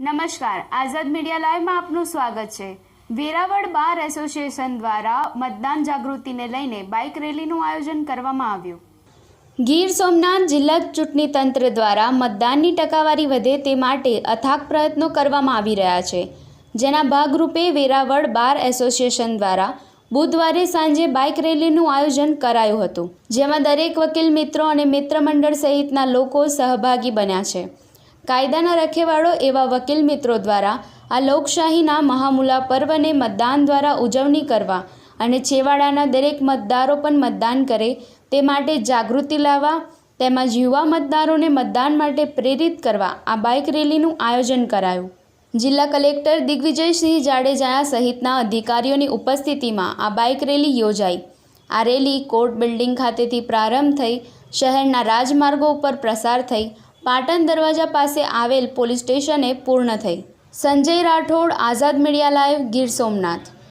નમસ્કાર. આઝાદ મીડિયા લાઈવમાં આપનું સ્વાગત છે. વેરાવળ બાર એસોસિએશન દ્વારા મતદાન જાગૃતિને લઈને બાઇક રેલીનું આયોજન કરવામાં આવ્યું. ગીર સોમનાથ જિલ્લા ચૂંટણી તંત્ર દ્વારા મતદાનની ટકાવારી વધે તે માટે અથાગ પ્રયત્નો કરવામાં આવી રહ્યા છે. જેના ભાગરૂપે વેરાવળ બાર એસોસિએશન દ્વારા બુધવારે સાંજે બાઇક રેલીનું આયોજન કરાયું હતું, જેમાં દરેક વકીલ મિત્રો અને મિત્ર મંડળ સહિતના લોકો સહભાગી બન્યા છે. કાયદાના રખેવાળો એવા વકીલ મિત્રો દ્વારા આ લોકશાહીના મહામુલા પર્વને મતદાન દ્વારા ઉજવણી કરવા અને છેવાડાના દરેક મતદારો પણ મતદાન કરે તે માટે જાગૃતિ લાવવા તેમજ યુવા મતદારોને મતદાન માટે પ્રેરિત કરવા આ બાઇક રેલીનું આયોજન કરાયું. જિલ્લા કલેક્ટર દિગ્વિજયસિંહ જાડેજા સહિતના અધિકારીઓની ઉપસ્થિતિમાં આ બાઇક રેલી યોજાઈ. આ રેલી કોર્ટ બિલ્ડિંગ ખાતેથી પ્રારંભ થઈ, શહેરના રાજમાર્ગો ઉપર પ્રસાર થઈ પાટણ દરવાજા પાસે આવેલ પોલીસ સ્ટેશને પૂર્ણ થઈ. Sanjay Rathod, Azad media live, Gir Somnath.